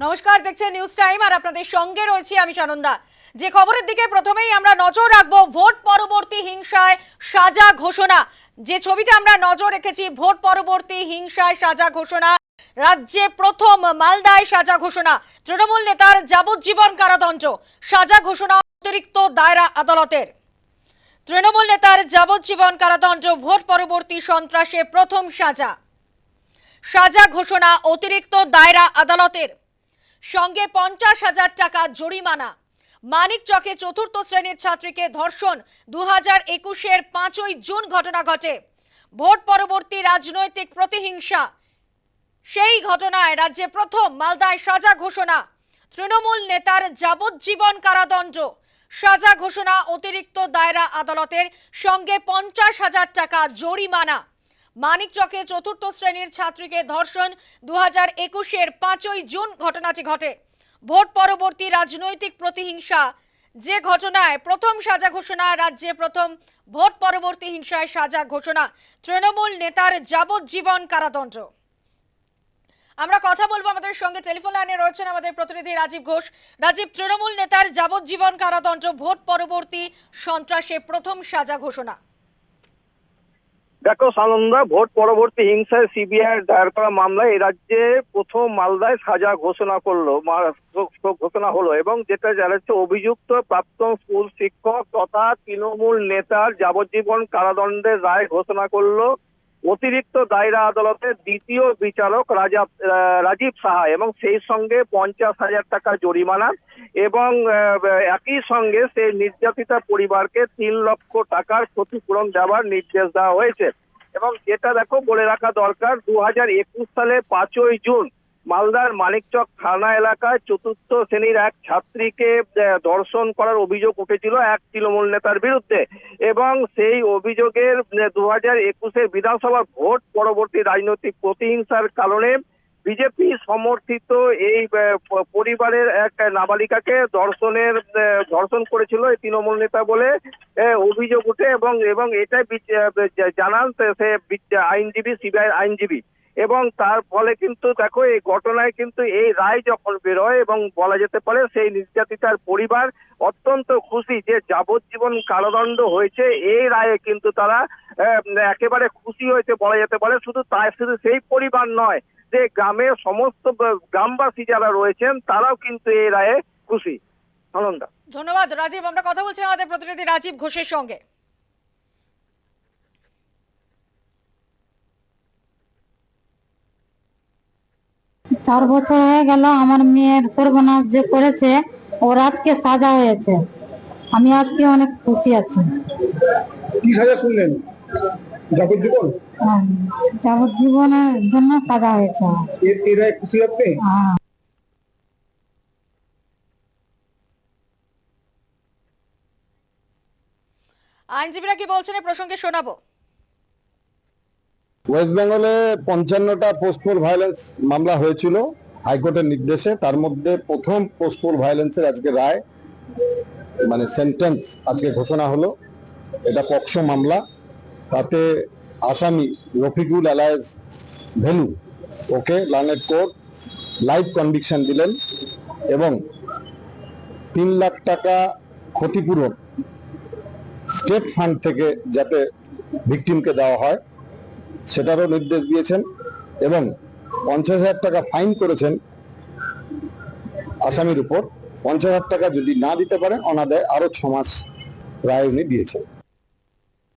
নমস্কার, দেখছেন news time আর আপনাদের সঙ্গে রয়েছি আমি সানন্দা যে খবরের দিকে প্রথমেই আমরা নজর রাখব ভোট পরবর্তী হিংসায় সাজা ঘোষণা। যে ছবিতে আমরা নজর রেখেছি ভোট পরবর্তী হিংসায় সাজা ঘোষণা, রাজ্যে প্রথম মালদায় সাজা ঘোষণা। তৃণমূল নেতার যাবজ্জীবন কারাদণ্ড, সাজা ঘোষণা অতিরিক্ত দায়রা আদালতের। তৃণমূল নেতার যাবজ্জীবন কারাদণ্ড, ভোট পরবর্তী সন্ত্রাসে প্রথম সাজা। সাজা ঘোষণা অতিরিক্ত দায়রা আদালতের। সঙ্গে পঞ্চাশ হাজার টাকা জরিমানা। মানিক চকে চতুর্থ শ্রেণির ছাত্রীকে ধর্ষণ দু হাজার একুশের পাঁচই জুন ঘটনা ঘটে। ভোট পরবর্তী রাজনৈতিক প্রতিহিংসা। সেই ঘটনায় রাজ্যে প্রথম মালদায় সাজা ঘোষণা। তৃণমূল নেতার যাবজ্জীবন কারাদণ্ড। সাজা ঘোষণা অতিরিক্ত দায়রা আদালতের সঙ্গে পঞ্চাশ হাজার টাকা জরিমানা। মানিকচকে চতুর্থ শ্রেণির ছাত্রীকে ধর্ষণ। দু হাজার একুশের পাঁচই জুন ঘটনাটি ঘটে। ভোট পরবর্তী রাজনৈতিক প্রতিহিংসা। যে ঘটনায় প্রথম সাজা ঘোষণা, রাজ্যে প্রথম ভোট পরবর্তী হিংসায় সাজা ঘোষণা, তৃণমূল নেতার যাবজ্জীবন কারাদণ্ড। আমরা কথা বলব আমাদের সঙ্গে, টেলিফোন লাইনে রয়েছেন আমাদের প্রতিনিধি রাজীব ঘোষ। রাজীব, তৃণমূল নেতার যাবজ্জীবন কারাদণ্ড, ভোট পরবর্তী সন্ত্রাসে প্রথম সাজা ঘোষণা। দেখো সানন্দা, ভোট পরবর্তী হিংসায় সিবিআই দায়ের করা মামলায় এই রাজ্যে প্রথম মালদায় সাজা ঘোষণা করল ঘোষণা হলো এবং যেটা জানাচ্ছে অভিযুক্ত প্রাক্তন স্কুল শিক্ষক তথা তৃণমূল নেতার যাবজ্জীবন কারাদণ্ডের রায় ঘোষণা করল। অতিরিক্ত দায়রা আদালতের দ্বিতীয় বিচারক রাজা রাজীব সাহা এবং সেই সঙ্গে পঞ্চাশ হাজার টাকা জরিমানা এবং একই সঙ্গে সেই নির্যাতিতা পরিবারকে তিন লক্ষ টাকার ক্ষতিপূরণ দেওয়ার নির্দেশ দেওয়া হয়েছে। এবং যেটা দেখো বলে রাখা দরকার দু হাজার একুশ সালে পাঁচই জুন মালদার মানিকচক থানা এলাকায় চতুর্থ শ্রেণির এক ছাত্রীকে ধর্ষণ করার অভিযোগ উঠেছিল এক তৃণমূল নেতার বিরুদ্ধে এবং সেই অভিযোগের দু হাজার একুশের বিধানসভা ভোট পরবর্তী রাজনৈতিক প্রতিহিংসার কারণে বিজেপি সমর্থিত এই পরিবারের এক নাবালিকাকে ধর্ষণের ধর্ষণ করেছিল এই তৃণমূল নেতা বলে অভিযোগ উঠে এবং এবং এটা বিচ- আহ, জা- জানান সে আইনজীবী সিবিআই আইনজীবী। এবং তার ফলে কিন্তু দেখো, এই ঘটনায় কিন্তু এই রায় যখন বেরোয় এবং বলা যেতে পারে সেই নির্যাতিতার পরিবার অত্যন্ত খুশি যে যাবজ্জীবন কারাদণ্ড হয়েছে, এই রায়ে কিন্তু তারা একেবারে খুশি হয়েছে বলা যেতে পারে। শুধু তাই, শুধু সেই পরিবার নয়, যে গ্রামের সমস্ত গ্রামবাসী যারা রয়েছেন, তারাও কিন্তু এই রায়ে খুশি। ধন্যবাদ, রাজীব, আমরা কথা বলছিলাম আমাদের প্রতিনিধি রাজীব ঘোষের সঙ্গে। চার বছর হয়ে গেল আমার মেয়ের সর্বনাশ যে করেছে ওর আজকে সাজা হয়েছে। আমি আজকে অনেক খুশি আছি। কি সাজা শুনলেন? যাবজ্জীবন? হ্যাঁ, যাবজ্জীবনের জন্য সাজা হয়েছে। খুশি আপনি হ্যাঁ। আইনজীবীরা কি বলছেন এই প্রসঙ্গে শোনাবো। ওয়েস্ট বেঙ্গলে পঞ্চান্নটা পোস্টপোর ভায়োলেন্স মামলা হয়েছিল হাইকোর্টের নির্দেশে। তার মধ্যে প্রথম পোস্টপোর ভায়োলেন্সের আজকে রায় মানে সেন্টেন্স আজকে ঘোষণা হলো। এটা পক্সো মামলা। তাতে আসামি রফিকুল আলায়েজ ভেলু ওকে লার্নেট কোর্ট লাইভ কনভিকশন দিলেন এবং তিন লাখ টাকা ক্ষতিপূরণ স্টেট ফান্ড থেকে যাতে ভিকটিমকে দেওয়া হয়। সেটারও নির্দেশ দিয়েছেন এবং পঞ্চাশ হাজার টাকা ফাইন করেছেন আসামির উপর। পঞ্চাশ হাজার টাকা যদি না দিতে পারেন, অনাদায় আরও ছ মাস রায় উনি দিয়েছেন।